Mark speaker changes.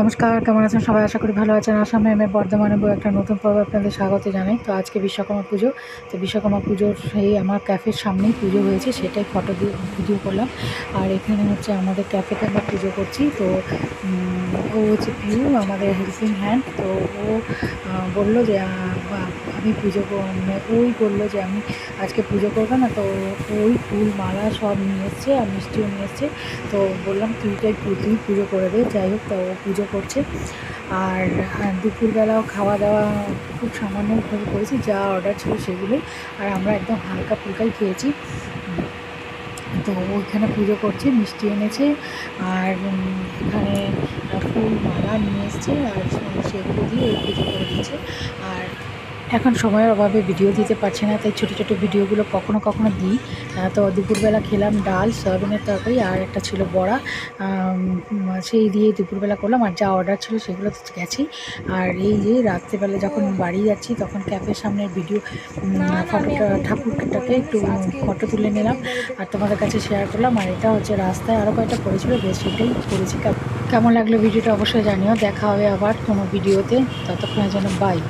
Speaker 1: নমস্কার, কেমন আছেন সবাই? আশা করি ভালো আছেন। আসামে এম বর্ধমানে বই একটা নতুন পর্ব আপনাদের স্বাগত জানাই। তো আজকে বিশ্বকর্মা পুজো। তো বিশ্বকর্মা পুজোর সেই আমার ক্যাফের সামনেই পুজো হয়েছে, সেটাই ফটো দিয়ে, ভিডিও করলাম। আর এখানে হচ্ছে আমাদের ক্যাফেতে আমরা পুজো করছি। তো ও হচ্ছে পিউ, আমাদের হেল্পিং হ্যান্ড। তো ও বলল যে আমি পুজো মানে ওই বলল যে, আমি আজকে পুজো করব না। তো ওই ফুল মালা সব নিয়ে এসছে আর মিষ্টিও নিয়ে এসছে। তো বললাম, তুই তাই তুই পুজো করে দে। যাই হোক, তো ও পুজো করছে। আর দুপুরবেলাও খাওয়া দাওয়া খুব সামান্যভাবে করেছি, যা অর্ডার ছিল সেগুলোই। আর আমরা একদম হালকা ফুলকাই খেয়েছি। তো ওইখানে পুজো করছে, মিষ্টি এনেছে, আর এখানে ফুল মালা নিয়ে এসছে, আর সেগুলো দিয়ে পুজো করে দিচ্ছে আর এখন সময়ের অভাবে ভিডিও দিতে পারছি না তাই ছোটো ছোটো ভিডিওগুলো কখনো কখনো দিই। তো দুপুরবেলা খেলাম ডাল সয়াবিনের তরকারি আর একটা ছিল বড়া। সেই দিয়ে দুপুরবেলা করলাম আর যা অর্ডার ছিল সেগুলো তো গেছি। আর এই যে রাত্রেবেলা যখন বাড়ি যাচ্ছি তখন ক্যাফের সামনের ভিডিও ফটোটা ঠাকুরটাকে একটু ফটো তুলে নিলাম আর তোমাদের কাছে শেয়ার করলাম। আর এটা হচ্ছে রাস্তায় আরও কয়েকটা পড়েছিল বেশ সেটাই করেছি কেমন লাগল ভিডিওটা অবশ্যই জানিও। দেখা হবে আবার কোনো ভিডিওতে ততক্ষণের জন্য বাই